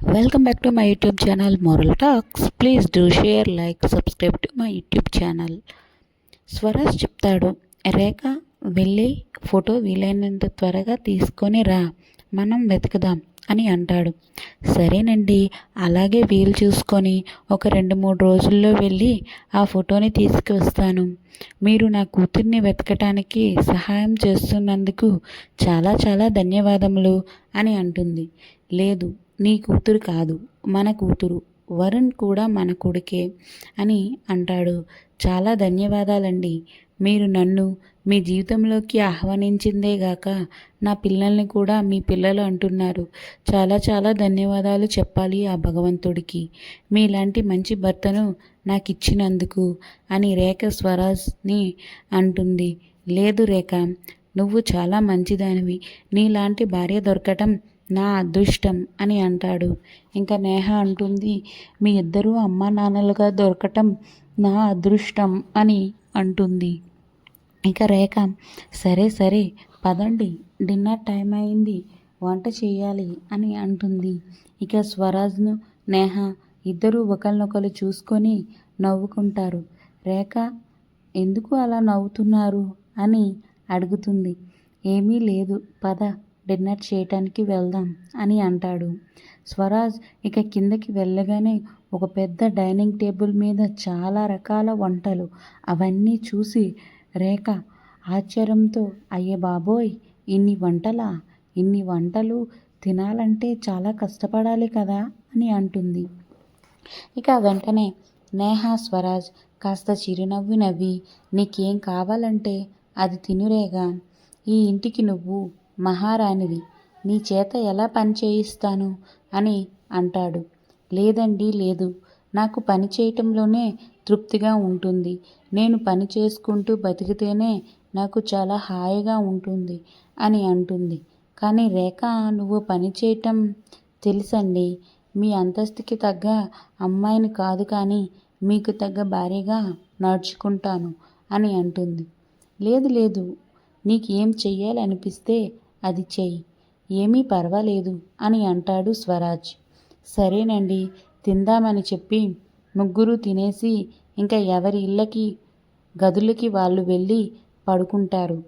Welcome back to my YouTube channel moral talks please do share like subscribe to my YouTube channel Swaraj చెప్తాడు రేఖ వెళ్ళి photo వీలైనంత త్వరగా తీసుకొని రా. మనం వెతుకుదాం. అని అంటాడు. సరేనండి. అలాగే వీలు చూసుకొని ఒక రెండు మూడు రోజుల్లో వెళ్ళి ఆ ఫోటోని తీసుకువస్తాను. మీరు నా కూతుర్ని వెతకటానికి సహాయం చేస్తున్నందుకు చాలా చాలా ధన్యవాదములు అని అంటుంది. లేదు నీ కూతురు కాదు మన కూతురు వరుణ్ కూడా మన కొడుకే అని అంటాడు. చాలా ధన్యవాదాలండి. మీరు నన్ను మీ జీవితంలోకి ఆహ్వానించిందే గాక నా పిల్లల్ని కూడా మీ పిల్లలు అంటున్నారు. చాలా చాలా ధన్యవాదాలు చెప్పాలి ఆ భగవంతుడికి. మీలాంటి మంచి భర్తను నాకు ఇచ్చినందుకు అని రేఖ స్వరాజ్ని అంటుంది. లేదు రేఖ నువ్వు చాలా మంచిదానివి. నీలాంటి భార్య దొరకటం నా అదృష్టం అని అంటాడు. ఇంకా నేహ అంటుంది మీ ఇద్దరూ అమ్మా నాన్నలుగా దొరకటం నా అదృష్టం అని అంటుంది. ఇక రేఖ సరే సరే పదండి డిన్నర్ టైం అయింది వంట చేయాలి అని అంటుంది. ఇక స్వరాజ్ను నేహ ఇద్దరూ ఒకరినొకరు చూసుకొని నవ్వుకుంటారు. రేఖ ఎందుకు అలా నవ్వుతున్నారు? అని అడుగుతుంది. ఏమీ లేదు పద డిన్నర్ చేయటానికి వెళ్దాం అని అంటాడు. స్వరాజ్ ఇక కిందకి వెళ్ళగానే ఒక పెద్ద డైనింగ్ టేబుల్ మీద చాలా రకాల వంటలు అవన్నీ చూసి రేఖ ఆశ్చర్యంతో అయ్యే బాబోయ్ ఇన్ని వంటలా? ఇన్ని వంటలు తినాలంటే చాలా కష్టపడాలి కదా? అని అంటుంది. ఇక వెంటనే నేహా స్వరాజ్ కాస్త చిరునవ్వు నవ్వి నీకేం కావాలంటే అది తినురేగా ఈ ఇంటికి నువ్వు మహారాణివి. నీ చేత ఎలా పని చేయిస్తాను? అని అంటాడు. లేదండి లేదు. నాకు పని చేయటంలోనే తృప్తిగా ఉంటుంది. నేను పని చేసుకుంటూ బతికితేనే నాకు చాలా హాయిగా ఉంటుంది అని అంటుంది. కానీ రేఖ నువ్వు పని చేయటం తెలుసండి. మీ అంతస్తుకి తగ్గ అమ్మాయిని కాదు కానీ మీకు తగ్గ భార్యగా నడుచుకుంటాను అని అంటుంది. లేదు లేదు. నీకు ఏం చెయ్యాలనిపిస్తే అది చెయ్యి. ఏమీ పర్వాలేదు అని అంటాడు స్వరాజ్. సరేనండి తిందామని చెప్పి ముగ్గురు తినేసి ఇంకా ఎవరి ఇళ్ళకి గదులకి వాళ్ళు వెళ్ళి పడుకుంటారు.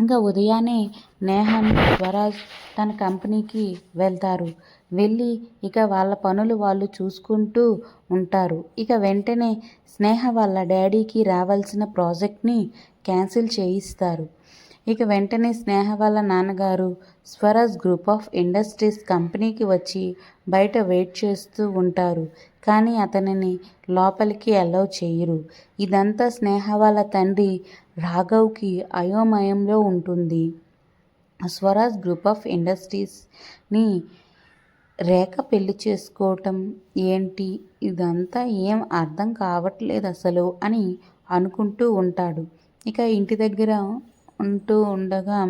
ఇంకా ఉదయాన్నే నేహన్ స్వరాజ్ తన కంపెనీకి వెళ్తారు. వెళ్ళి ఇక వాళ్ళ పనులు వాళ్ళు చూసుకుంటూ ఉంటారు. ఇక వెంటనే స్నేహ వాళ్ళ డాడీకి రావాల్సిన ప్రాజెక్ట్ని క్యాన్సిల్ చేయిస్తారు. ఇక వెంటనే స్నేహ వాళ్ళ నాన్నగారు స్వరాజ్ గ్రూప్ ఆఫ్ ఇండస్ట్రీస్ కంపెనీకి వచ్చి బయట వెయిట్ చేస్తూ ఉంటారు. కానీ అతనిని లోపలికి అలౌ చేయరు. ఇదంతా స్నేహ వాళ్ళ తండ్రి రాఘవ్కి అయోమయంలో ఉంటుంది. స్వరాజ్ గ్రూప్ ఆఫ్ ఇండస్ట్రీస్ని రేఖ పెళ్ళి చేసుకోవటం ఏంటి? ఇదంతా ఏం అర్థం కావట్లేదు అసలు అని అనుకుంటూ ఉంటాడు. ఇక ఇంటి దగ్గర ఉంటూ ఉండగా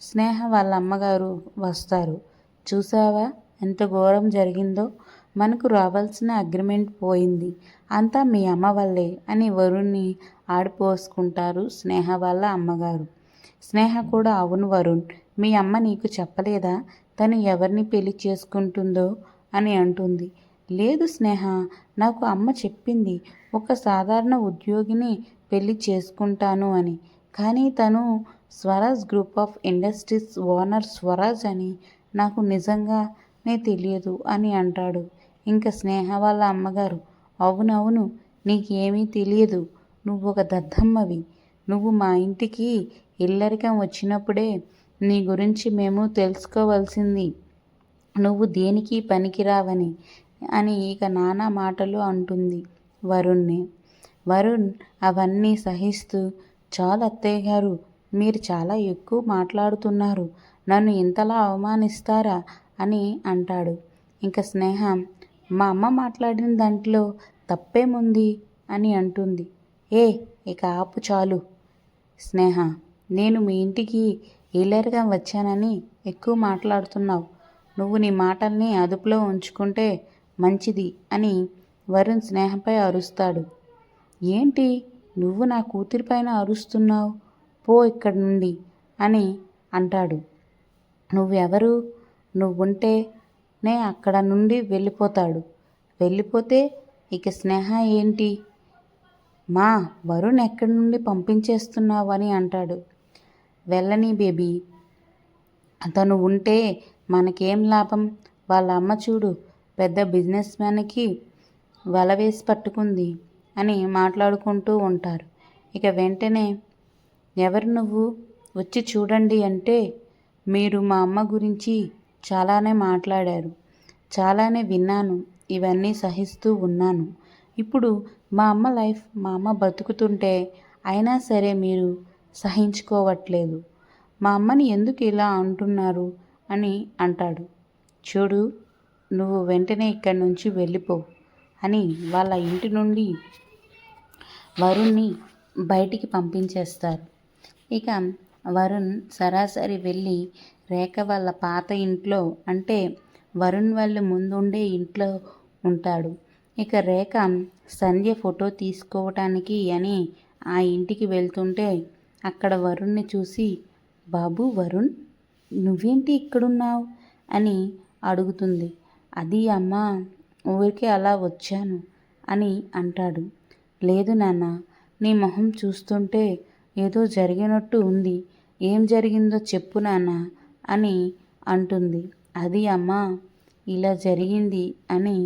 స్నేహ వాళ్ళ అమ్మగారు వస్తారు. చూసావా ఎంత ఘోరం జరిగిందో? మనకు రావాల్సిన అగ్రిమెంట్ పోయింది. అంతా మీ అమ్మ వల్లే అని వరుణ్ణి ఆడిపోసుకుంటారు స్నేహ వాళ్ళ అమ్మగారు. స్నేహ కూడా అవును వరుణ్ మీ అమ్మ నీకు చెప్పలేదా? తను ఎవరిని పెళ్ళి చేసుకుంటుందో అని అంటుంది. లేదు స్నేహ నాకు అమ్మ చెప్పింది ఒక సాధారణ ఉద్యోగిని పెళ్ళి చేసుకుంటాను అని. కానీ తను Swaraj group of industries owner Swaraj అని నాకు నిజంగానే తెలియదు అని అంటాడు. ఇంకా స్నేహ వాళ్ళ అమ్మగారు. అవునవును నీకేమీ తెలియదు. నువ్వు ఒక దద్దమ్మవి. నువ్వు మా ఇంటికి ఇల్లరికం వచ్చినప్పుడే నీ గురించి మేము తెలుసుకోవలసింది. నువ్వు దేనికి పనికిరావని అని ఇక నానా మాటలు అంటుంది వరుణ్ణి. వరుణ్ అవన్నీ సహిస్తూ చాలు అత్తయ్య గారు మీరు చాలా ఎక్కువ మాట్లాడుతున్నారు. నన్ను ఇంతలా అవమానిస్తారా అని అంటాడు. ఇంకా స్నేహ మా అమ్మ మాట్లాడిన దాంట్లో తప్పేముంది అని అంటుంది. ఏ ఇక ఆపు చాలు. స్నేహ నేను మీ ఇంటికి ఏలర్గా వచ్చానని ఎక్కువ మాట్లాడుతున్నావు. నువ్వు నీ మాటల్ని అదుపులో ఉంచుకుంటే మంచిది అని వరుణ్ స్నేహపై అరుస్తాడు. ఏంటి? నువ్వు నా కూతురిపైన అరుస్తున్నావు? పో ఇక్కడి నుండి అని అంటాడు. నువ్వెవరు? నువ్వుంటే నే అక్కడ నుండి వెళ్ళిపోతాడు. వెళ్ళిపోతే ఇక స్నేహ ఏంటి? మా వరుణ్ ఎక్కడి నుండి పంపించేస్తున్నావు అని అంటాడు. వెళ్ళని బేబీ అతను ఉంటే మనకేం లాభం? వాళ్ళ అమ్మ చూడు పెద్ద బిజినెస్ మ్యాన్కి వల వేసి పట్టుకుంది అని మాట్లాడుకుంటూ ఉంటారు. ఇక వెంటనే ఎవరు నువ్వు? వచ్చి చూడండి అంటే మీరు మా అమ్మ గురించి చాలానే మాట్లాడారు. చాలానే విన్నాను. ఇవన్నీ సహిస్తూ ఉన్నాను. ఇప్పుడు మా అమ్మ లైఫ్ మా అమ్మ బతుకుతుంటే అయినా సరే మీరు సహించుకోవట్లేదు. మా అమ్మని ఎందుకు ఇలా అంటున్నారు అని అంటాడు. చూడు నువ్వు వెంటనే ఇక్కడి నుంచి వెళ్ళిపో అని వాళ్ళ ఇంటి నుండి వరుణ్ణి బయటికి పంపించేస్తారు. ఇక వరుణ్ సరాసరి వెళ్ళి రేఖ వాళ్ళ పాత ఇంట్లో అంటే వరుణ్ వాళ్ళ ముందుండే ఇంట్లో ఉంటాడు. ఇక రేఖ సంధ్య ఫోటో తీసుకోవటానికి అని ఆ ఇంటికి వెళ్తుంటే అక్కడ వరుణ్ణి చూసి బాబు వరుణ్ నువ్వేంటి ఇక్కడున్నావు? అని అడుగుతుంది. అది అమ్మ ఊరికే అలా వచ్చాను అని అంటాడు. లేదు నాన్న నీ మొహం చూస్తుంటే ఏదో జరిగినట్టు ఉంది. ఏం జరిగిందో చెప్పు నాన్న అని అంటుంది. అది అమ్మ ఇలా జరిగింది అని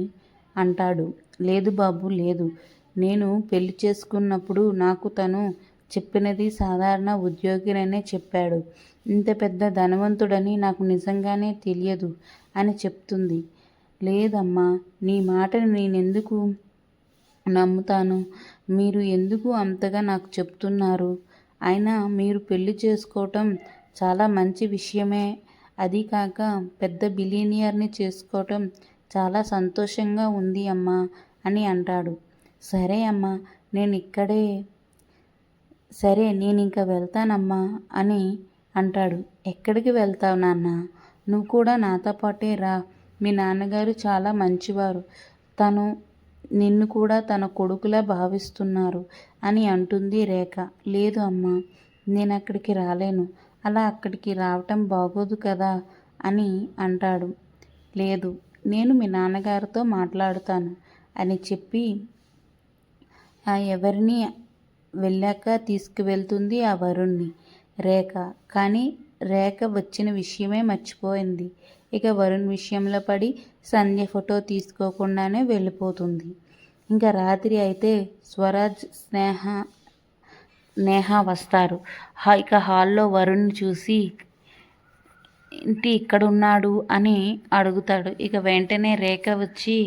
అంటాడు. లేదు బాబు లేదు. నేను పెళ్ళి చేసుకున్నప్పుడు నాకు తను చెప్పినది సాధారణ ఉద్యోగిననే చెప్పాడు. ఇంత పెద్ద ధనవంతుడని నాకు నిజంగానే తెలియదు అని చెప్తుంది. లేదమ్మా నీ మాటని నేనెందుకు నమ్ముతాను? మీరు ఎందుకు అంతగా నాకు చెప్తున్నారు? అయినా మీరు పెళ్ళి చేసుకోవటం చాలా మంచి విషయమే. అది కాక పెద్ద బిలీనియర్ని చేసుకోవటం చాలా సంతోషంగా ఉంది అమ్మా అని అంటాడు. సరే అమ్మా నేను ఇక్కడే సరే నేను ఇంకా వెళ్తానమ్మా అని అంటాడు. ఎక్కడికి వెళ్తావు నాన్న? నువ్వు కూడా నాతో పాటే రా. మీ నాన్నగారు చాలా మంచివారు. తను నిన్ను కూడా తన కొడుకులా భావిస్తున్నారు అని అంటుంది రేఖ. లేదు అమ్మా నేను అక్కడికి రాలేను. అలా అక్కడికి రావటం బాగోదు కదా అని అంటాడు. లేదు నేను మీ నాన్నగారితో మాట్లాడుతాను అని చెప్పి ఎవరిని వెళ్ళాక తీసుకువెళ్తుంది ఆ వరుణ్ణి రేఖ. కానీ రేఖ వచ్చిన విషయమే మర్చిపోయింది. ఇక వరుణ్ విషయంలో పడి సంధ్య ఫోటో తీసుకోకుండానే వెళ్ళిపోతుంది. ఇంకా రాత్రి అయితే స్వరాజ్ స్నేహ నేహ వస్తారు. ఇక హాల్లో వరుణ్ చూసి ఇంటి ఇక్కడున్నాడు అని అడుగుతాడు. ఇక వెంటనే రేఖ వచ్చి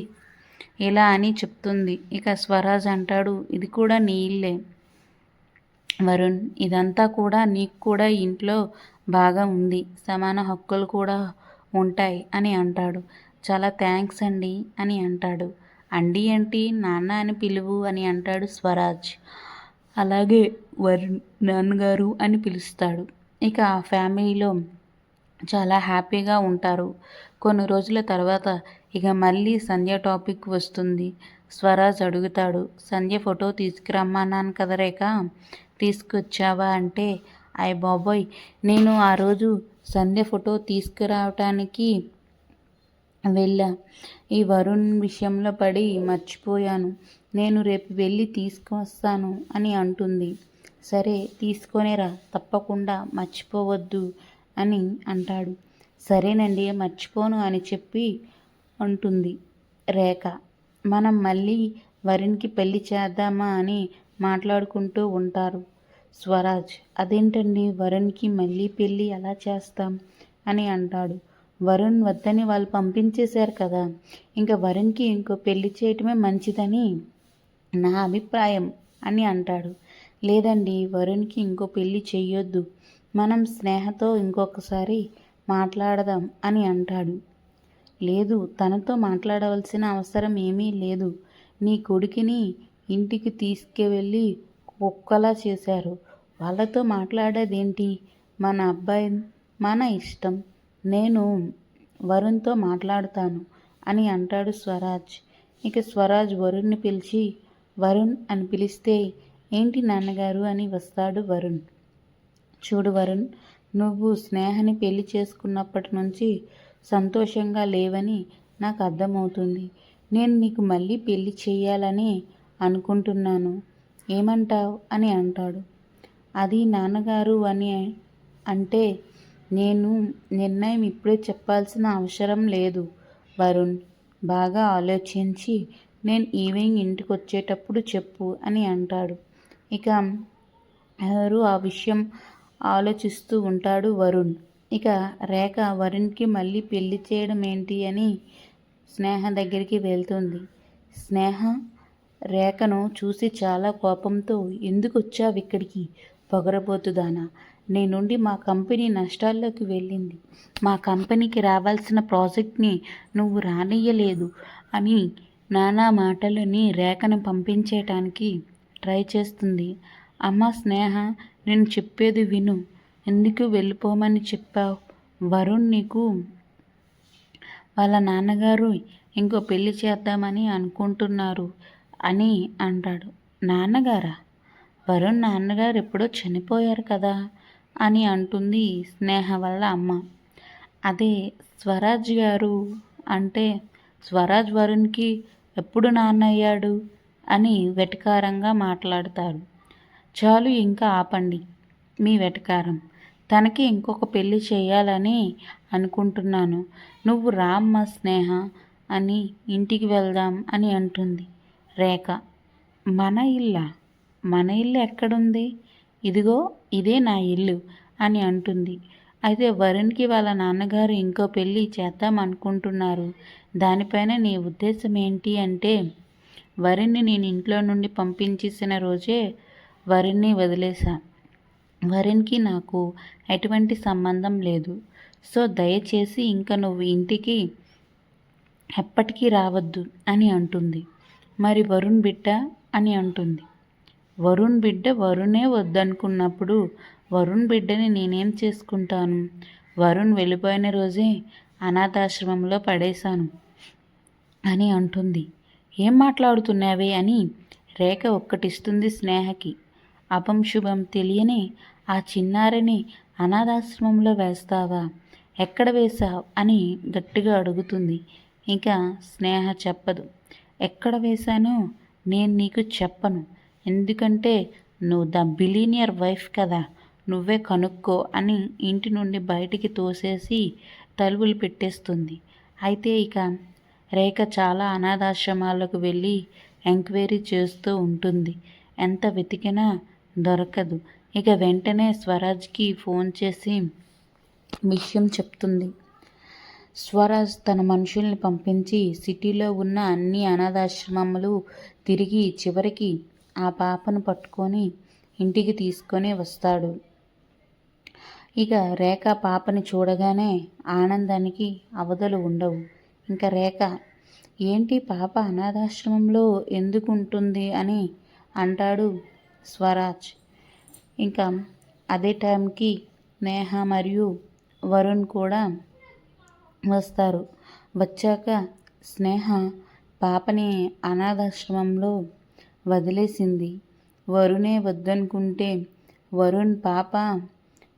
ఇలా అని చెప్తుంది. ఇక స్వరాజ్ అంటాడు ఇది కూడా నీ ఇల్లే వరుణ్. ఇదంతా కూడా నీకు కూడా ఇంట్లో బాగా ఉంది. సమాన హక్కులు కూడా ఉంటాయి అని అంటాడు. చాలా థ్యాంక్స్ అండి అని అంటాడు. అండి ఏంటి? నాన్న అని పిలువు అని అంటాడు స్వరాజ్. అలాగే వరుణ్ నాన్నగారు అని పిలుస్తాడు. ఇక ఆ ఫ్యామిలీలో చాలా హ్యాపీగా ఉంటారు. కొన్ని రోజుల తర్వాత ఇక మళ్ళీ సంధ్య టాపిక్ వస్తుంది. స్వరాజ్ అడుగుతాడు సంధ్య ఫోటో తీసుకురమ్మన్నాను కదా రేఖ? తీసుకొచ్చావా అంటే అయ్య బాబోయ్ నేను ఆ రోజు సంధ్య ఫోటో తీసుకురావటానికి వెళ్ళా. ఈ వరుణ్ విషయంలో పడి మర్చిపోయాను. నేను రేపు వెళ్ళి తీసుకొస్తాను అని అంటుంది. సరే తీసుకొనిరా తప్పకుండా మర్చిపోవద్దు అని అంటాడు. సరేనండి మర్చిపోను అని చెప్పి అంటుంది రేఖ. మనం మళ్ళీ వరుణ్కి పెళ్ళి చేద్దామా అని మాట్లాడుకుంటూ ఉంటారు. స్వరాజ్ అదేంటండి వరుణ్కి మళ్ళీ పెళ్ళి ఎలా చేస్తాం అని అంటాడు. వరుణ్ వద్దని వాళ్ళు పంపించేశారు కదా ఇంకా వరుణ్కి ఇంకో పెళ్ళి చేయటమే మంచిదని నా అభిప్రాయం అని అంటాడు. లేదండి వరుణ్కి ఇంకో పెళ్ళి చెయ్యొద్దు. మనం స్నేహతో ఇంకొకసారి మాట్లాడదాం అని అంటాడు. లేదు తనతో మాట్లాడవలసిన అవసరం ఏమీ లేదు. నీ కొడుకుని ఇంటికి తీసుకువెళ్ళి కుక్కలా చేశారు. వాళ్ళతో మాట్లాడేదేంటి? మన అబ్బాయి మన ఇష్టం. నేను వరుణ్తో మాట్లాడుతాను అని అంటాడు స్వరాజ్. ఇక స్వరాజ్ వరుణ్ని పిలిచి వరుణ్ అని పిలిస్తే ఏంటి నాన్నగారు? అని వస్తాడు వరుణ్. చూడు వరుణ్ నువ్వు స్నేహని పెళ్ళి చేసుకున్నప్పటి నుంచి సంతోషంగా లేవని నాకు అర్థమవుతుంది. నేను నీకు మళ్ళీ పెళ్ళి చేయాలని అనుకుంటున్నాను. ఏమంటావు? అని అంటాడు. అది నాన్నగారు అని అంటే నేను నిర్ణయం ఇప్పుడే చెప్పాల్సిన అవసరం లేదు వరుణ్. బాగా ఆలోచించి నేను ఈవినింగ్ ఇంటికి వచ్చేటప్పుడు చెప్పు అని అంటాడు. ఇక ఎవరు ఆ విషయం ఆలోచిస్తూ ఉంటాడు వరుణ్. ఇక రేఖ వరుణ్కి మళ్ళీ పెళ్ళి చేయడం ఏంటి అని స్నేహ దగ్గరికి వెళ్తుంది. స్నేహ రేఖను చూసి చాలా కోపంతో ఎందుకు వచ్చావు ఇక్కడికి? పొగరబోతుదానా? నీ నుండి మా కంపెనీ నష్టాల్లోకి వెళ్ళింది. మా కంపెనీకి రావాల్సిన ప్రాజెక్ట్ని నువ్వు రానియ్యలేదు అని నానా మాటలని రేఖను పంపించేయటానికి ట్రై చేస్తుంది. అమ్మ స్నేహ నేను చెప్పేది విను. ఎందుకు వెళ్ళిపోమని చెప్పావు? వరుణ్ నీకు వాళ్ళ నాన్నగారు ఇంకో పెళ్ళి చేద్దామని అనుకుంటున్నారు అని అంటాడు. నాన్నగారా? వరుణ్ నాన్నగారు ఎప్పుడో చనిపోయారు కదా అని అంటుంది స్నేహ వల్ల అమ్మ. అదే స్వరాజ్ గారు అంటే స్వరాజ్ వరుణ్కి ఎప్పుడు నాన్నయ్యాడు? అని వెటకారంగా మాట్లాడతారు చాలు ఇంకా ఆపండి మీ వెటకారం. తనకి ఇంకొక పెళ్ళి చేయాలని అనుకుంటున్నాను. నువ్వు రామ్మ స్నేహ అని ఇంటికి వెళ్దాం అని అంటుంది. రేఖ మన ఇల్లా? మన ఇల్లు ఎక్కడుంది? ఇదిగో ఇదే నా ఇల్లు అని అంటుంది. అయితే వరుణ్కి వాళ్ళ నాన్నగారు ఇంకో పెళ్ళి చేద్దాం అనుకుంటున్నారు. దానిపైన నీ ఉద్దేశం ఏంటి అంటే వరుణ్ని నేను ఇంట్లో నుండి పంపించేసిన రోజే వరుణ్ణి వదిలేశా. వరుణ్కి నాకు ఎటువంటి సంబంధం లేదు. సో దయచేసి ఇంకా నువ్వు ఇంటికి ఎప్పటికీ రావద్దు అని అంటుంది. మరి వరుణ్ బిడ్డ అని అంటుంది. వరుణ్ బిడ్డ వరుణే వద్దనుకున్నప్పుడు వరుణ్ బిడ్డని నేనేం చేసుకుంటాను? వరుణ్ వెళ్ళిపోయిన రోజే అనాథాశ్రమంలో పడేశాను అని అంటుంది. ఏం మాట్లాడుతున్నావే అని రేఖ ఒక్కటిస్తుంది స్నేహకి. అపం శుభం తెలియని ఆ చిన్నారిని అనాథాశ్రమంలో వేస్తావా? ఎక్కడ వేశావు? అని గట్టిగా అడుగుతుంది. ఇంకా స్నేహ చెప్పదు. ఎక్కడ వేశానో నేను నీకు చెప్పను. ఎందుకంటే నువ్వు ద బిలీనియర్ వైఫ్ కదా. నువ్వే కనుక్కో అని ఇంటి నుండి బయటికి తోసేసి తలుపులు పెట్టేస్తుంది. అయితే ఇక రేఖ చాలా అనాథాశ్రమాలకు వెళ్ళి ఎంక్వైరీ చేస్తూ ఉంటుంది. ఎంత వెతికినా దొరకదు. ఇక వెంటనే స్వరాజ్కి ఫోన్ చేసి విషయం చెప్తుంది. స్వరాజ్ తన మనుషుల్ని పంపించి సిటీలో ఉన్న అన్ని అనాథాశ్రమములు తిరిగి చివరికి ఆ పాపను పట్టుకొని ఇంటికి తీసుకొని వస్తాడు. ఇక రేఖ పాపని చూడగానే ఆనందానికి అవధులు ఉండవు. ఇంకా రేఖ ఏంటి పాప అనాథాశ్రమంలో ఎందుకు ఉంటుంది అని అంటాడు స్వరాజ్. ఇంకా అదే టైంకి నేహ మరియు వరుణ్ కూడా వస్తారు. వచ్చాక స్నేహ పాపని అనాథాశ్రమంలో వదిలేసింది. వరుణే వద్దనుకుంటే వరుణ్ పాప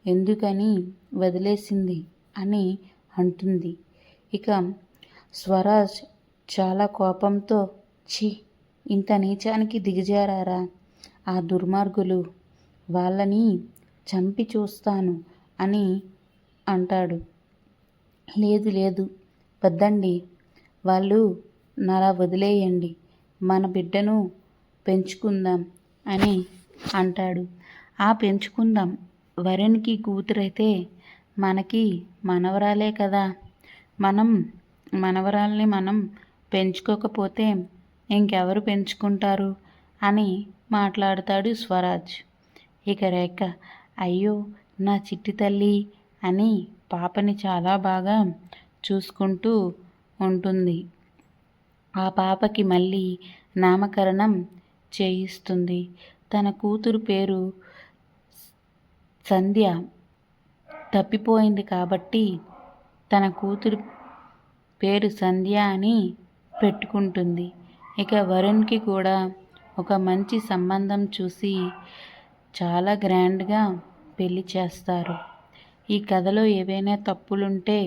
ఎందుకని వదిలేసింది అని అంటుంది. ఇక స్వరాజ్ చాలా కోపంతో ఛీ ఇంత నీచానికి దిగజారారా? ఆ దుర్మార్గులు వాళ్ళని చంపి చూస్తాను అని అంటాడు. లేదు లేదు వద్దండి. వాళ్ళు నలా వదిలేయండి. మన బిడ్డను పెంచుకుందాం అని అంటాడు. ఆ పెంచుకుందాం వరుణ్కి కూతురైతే మనకి మనవరాలే కదా. మనం మనవరాల్ని మనం పెంచుకోకపోతే ఇంకెవరు పెంచుకుంటారు? అని మాట్లాడతాడు స్వరాజ్. ఇక రేఖ అయ్యో నా చిట్టి తల్లి అని పాపని చాలా బాగా చూసుకుంటూ ఉంటుంది. ఆ పాపకి మళ్ళీ నామకరణం చేయిస్తుంది. తన కూతురు పేరు సంధ్య తప్పిపోయింది కాబట్టి తన కూతురు పేరు సంధ్య అని పెట్టుకుంటుంది. ఇక వరుణ్కి కూడా ఒక మంచి సంబంధం చూసి చాలా గ్రాండ్గా పెళ్ళి చేస్తారు. ఈ కథలో ఏవైనా తప్పులుంటే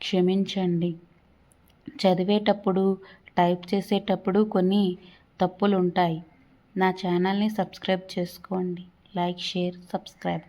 క్షమించండి. చదివేటప్పుడు టైప్ చేసేటప్పుడు కొన్ని తప్పులు ఉంటాయి నా ఛానల్ని సబ్స్క్రైబ్ చేసుకోండి. Like share subscribe.